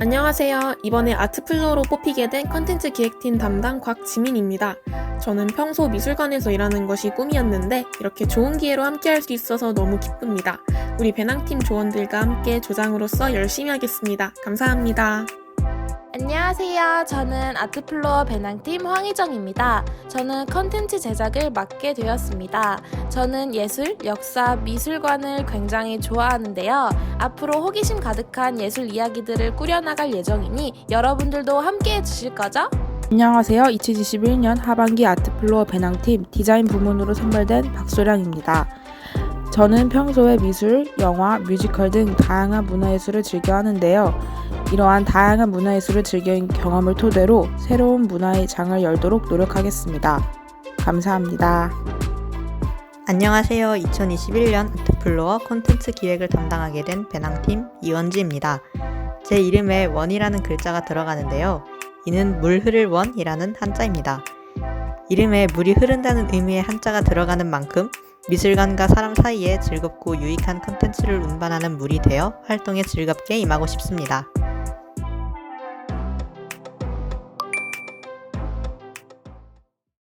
안녕하세요. 이번에 아트플로어로 뽑히게 된 컨텐츠 기획팀 담당 곽지민입니다. 저는 평소 미술관에서 일하는 것이 꿈이었는데 이렇게 좋은 기회로 함께 할 수 있어서 너무 기쁩니다. 우리 배낭팀 조원들과 함께 조장으로서 열심히 하겠습니다. 감사합니다. 안녕하세요. 저는 아트플로어 배낭팀 황희정입니다. 저는 컨텐츠 제작을 맡게 되었습니다. 저는 예술, 역사, 미술관을 굉장히 좋아하는데요. 앞으로 호기심 가득한 예술 이야기들을 꾸려나갈 예정이니 여러분들도 함께 해주실 거죠? 안녕하세요. 2021년 하반기 아트플로어 배낭팀 디자인 부문으로 선발된 박소량입니다. 저는 평소에 미술, 영화, 뮤지컬 등 다양한 문화예술을 즐겨 하는데요. 이러한 다양한 문화예술을 즐긴 경험을 토대로 새로운 문화의 장을 열도록 노력하겠습니다. 감사합니다. 안녕하세요. 2021년 아트플로어 콘텐츠 기획을 담당하게 된 배낭팀 이원지입니다. 제 이름에 원이라는 글자가 들어가는데요. 이는 물 흐를 원이라는 한자입니다. 이름에 물이 흐른다는 의미의 한자가 들어가는 만큼 미술관과 사람 사이에 즐겁고 유익한 컨텐츠를 운반하는 물이 되어 활동에 즐겁게 임하고 싶습니다.